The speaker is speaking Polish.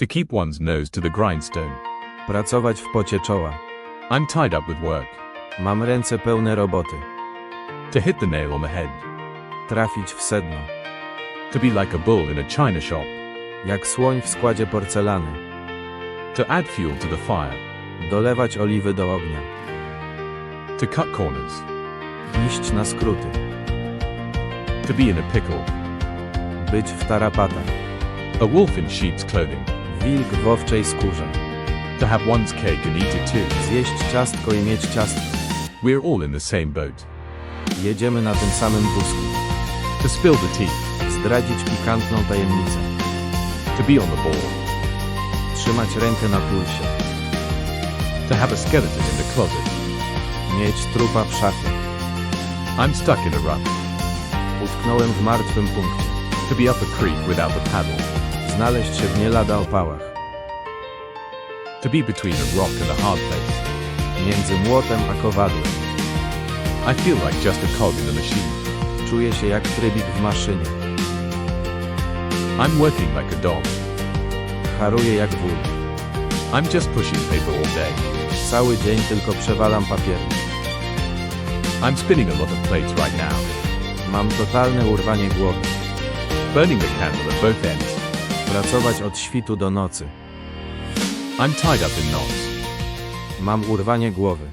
To keep one's nose to the grindstone. Pracować w pocie czoła. I'm tied up with work. Mam ręce pełne roboty. To hit the nail on the head. Trafić w sedno. To be like a bull in a china shop. Jak słoń w składzie porcelany. To add fuel to the fire. Dolewać oliwy do ognia. To cut corners. Iść na skróty. To be in a pickle. Być w tarapatach. A wolf in sheep's clothing. Wilk w owczej skórze. To have one's cake and eat it too. Zjeść ciastko i mieć ciastko. We're all in the same boat. Jedziemy na tym samym wózku. To spill the tea. Zdradzić pikantną tajemnicę. To be on the ball. Trzymać rękę na pulsie. To have a skeleton in the closet. Mieć trupa w szafie. I'm stuck in a rut. Utknąłem w martwym punkcie. To be up a creek without a paddle. Znaleźć się w nie lada opałach. To be between a rock and a hard place. Między młotem a kowadłem. I feel like just a cog in the machine. Czuję się jak trybik w maszynie. I'm working like a dog. Haruję jak wół. I'm just pushing paper all day. Cały dzień tylko przewalam papiery. I'm spinning a lot of plates right now. Mam totalne urwanie głowy. Burning the candle at both ends. Pracować od świtu do nocy. I'm tied up in knots. Mam urwanie głowy.